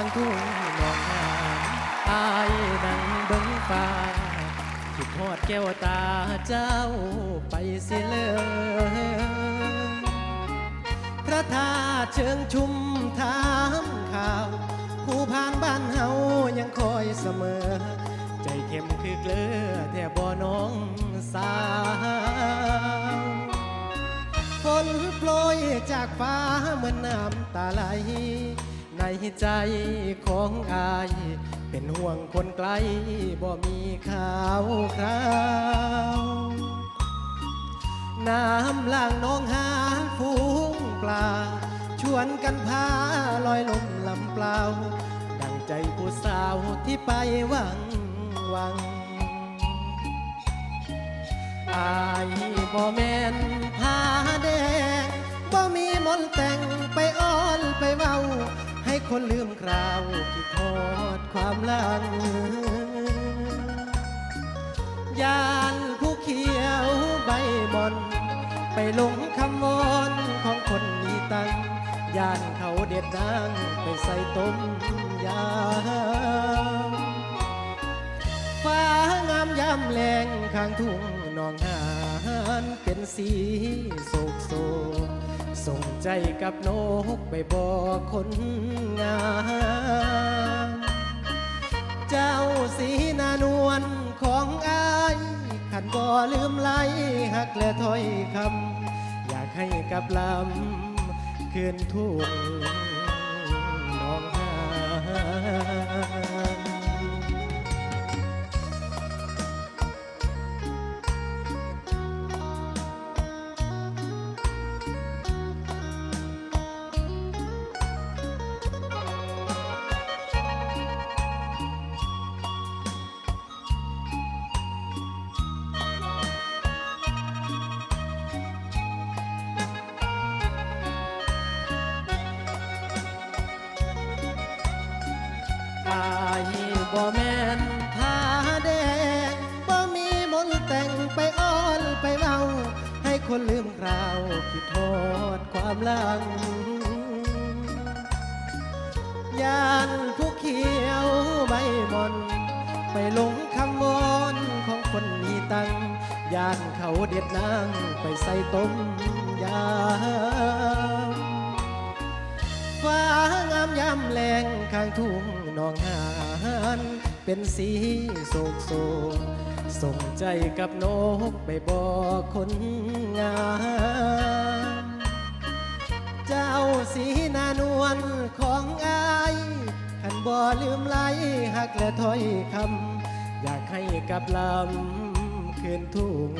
างทุ่งหนองนาอายนั่งเบิ่งฟ้าคิดทอดแก้วตาเจ้าไปสิเลยพระธาตุเชิงชุมถามข่าว ผู้ผ่านบ้านเฮายังคอยเสมอ ใจเข้มคือเกลือแท่บ่น้องสาวฝนโปรยจากฟ้าเหมือนน้ำตาไหล ในใจของอาย เป็นห่วงคนไกลบ่มีข่าวคราว น้ำล่างน้องหาฟูงปลา ชวนกันพาลอยลมลำเปล่า ดังใจผู้สาวที่ไปหวังหวังอายบ่แม่นผ้าแดงบ่มีมนแต่ง คนลืมคราวคิดทอดความหลังยานผู้เขียวใบบอน ไปหลงคำวอนของคนมีตังยานเขาเด็ดดังไปใส่ต้มยำฟ้างามยามแรงข้างทุ่งนองหานเป็นสีโศกโศก ส่งใจกับนกไปบอกคนงาม เจ้าสีนานวลของอายขันบ่ลืมไหลหักและถ้อยคำอยากให้กับลำคืนทุ่งหนองานอายบ่แม่นผ้าแดงบ่มีมนแต่งไปอ้อนไปเมาให้คนลืมคราวคิดโทษความลังยานผู้เขียวใบมนไปหลงคำวอนของคนมีตังยานเขาเด็ดนางไปใส่ต้มยำฟ้างามยามแรงข้างทุ่ง นองหานเป็นสีโศกโศกส่งใจกับนกไปบอกคนงามเจ้าสีนานวลของอายขันบ่ลืมไหลหักและถ้อยคำอยากให้กับลำคืนทุ่ง